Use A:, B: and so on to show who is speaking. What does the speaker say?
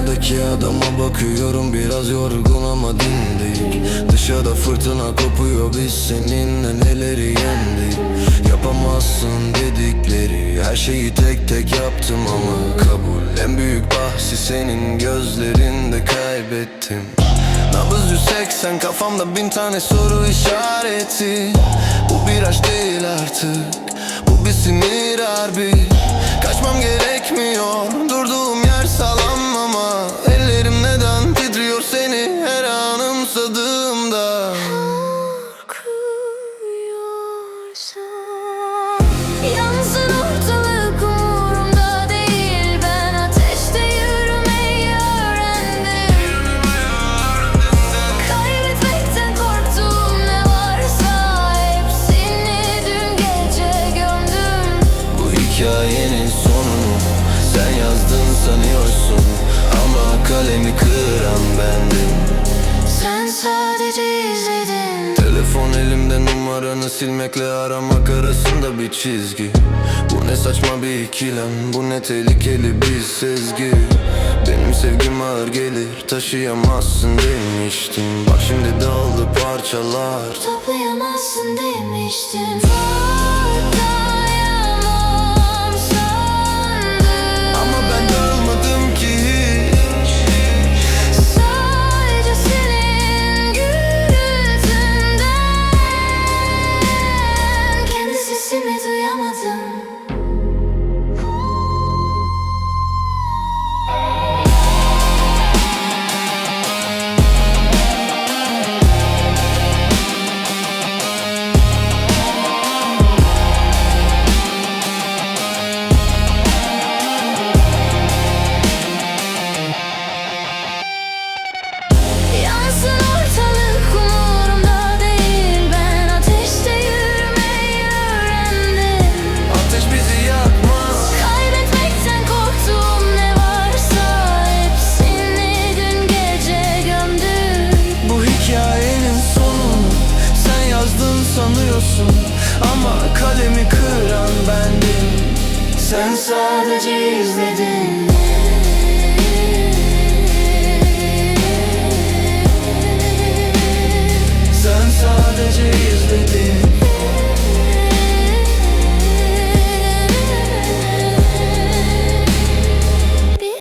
A: Yanımdaki adama bakıyorum biraz yorgun ama dindik. Dışarıda fırtına kopuyor biz seninle neleri yendik? Yapamazsın dedikleri her şeyi tek tek yaptım ama Kabul. En büyük bahsi senin gözlerinde kaybettim. Nabız 180 kafamda bin tane soru işareti. Bu bir aşk değil artık Bu bir sinir harbi. Kaçmam gerekmiyor anımsadığımda
B: Yansın ortalık umurumda değil. Ben ateşte yürümeyi öğrendim. Kaybetmekten korktuğum ne varsa Hepsini dün gece gömdüm.
A: Bu hikayenin sonunu Sen yazdın sanıyorsun Ama kalemi kıran bendim silmekle aramak arasında bir çizgi. Bu ne saçma bir ikilem Bu ne tehlikeli bir sezgi. Benim sevgim ağır gelir Taşıyamazsın demiştim. Bak şimdi dağıldı parçalar.
B: Toplayamazsın demiştim
A: izledim